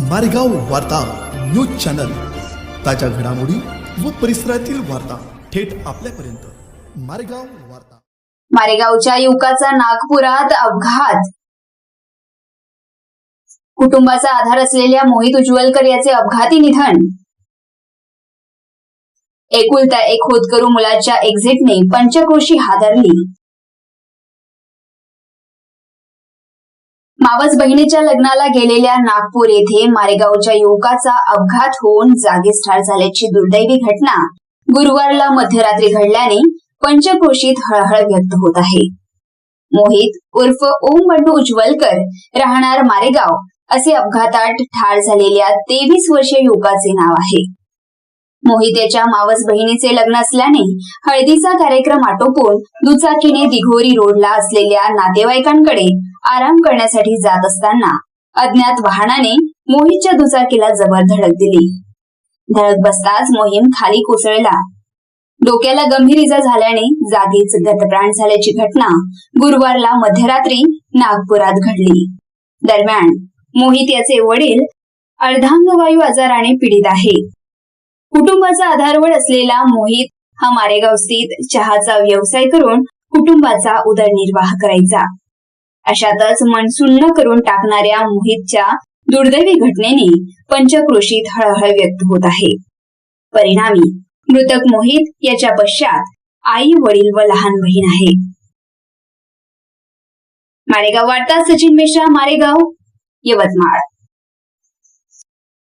मारेगाव वार्ता news channel. ताज्या घडामोडी व परिसरातील वार्ता थेट आपल्यापर्यंत. मारेगाव वार्ता. मारेगावच्या युवकाचा नागपुरात अपघात. कुटुंबाचा आधार असलेल्या मोहित उज्ज्वलकर याचे अपघाती निधन. एकुलता एक होतकरू मुलाच्या एक्झिटने पंचक्रोशी हादरली. मावस बहिणीच्या लग्नाला गेलेल्या नागपूर येथे मारेगावच्या युवकाचा अपघात होऊन जागीच ठार झाल्याची दुर्दैवी घटना गुरुवारला मध्यरात्री घडल्याने पंचक्रोशीत हळहळ व्यक्त होत आहे. मोहित उर्फ ओम बंडू उज्ज्वलकर राहणार मारेगाव असे अपघातात ठार झालेल्या तेवीस वर्षीय युवकाचे नाव आहे. मोहित याच्या मावस बहिणीचे लग्न असल्याने हळदीचा कार्यक्रम आटोपून दुचाकीने दिघोरी रोडला असलेल्या नातेवाईकांकडे आराम करण्यासाठी जात असताना अज्ञात वाहनाने मोहितच्या दुचाकीला जबर धडक दिली. धडक बसताच मोहीम खाली कोसळला. डोक्याला गंभीर इजा झाल्याने जागीच गतप्राण झाल्याची घटना गुरुवारला मध्यरात्री नागपुरात घडली. दरम्यान मोहित याचे वडील अर्धांगवायू आजाराने पीडित आहे. कुटुंबाचा आधारवड असलेला मोहित हा मारेगाव स्थित चहाचा व्यवसाय करून कुटुंबाचा उदरनिर्वाह करायचा. अशातच मनसुन्न करून टाकणाऱ्या मोहितच्या दुर्दैवी घटनेने पंचक्रोशीत हळहळ व्यक्त होत आहे. परिणामी मृतक मोहित याच्या पश्चात आई वडील व लहान बहीण आहे. मारेगाव वार्ता सचिन मिश्रा मारेगाव यवतमाळ.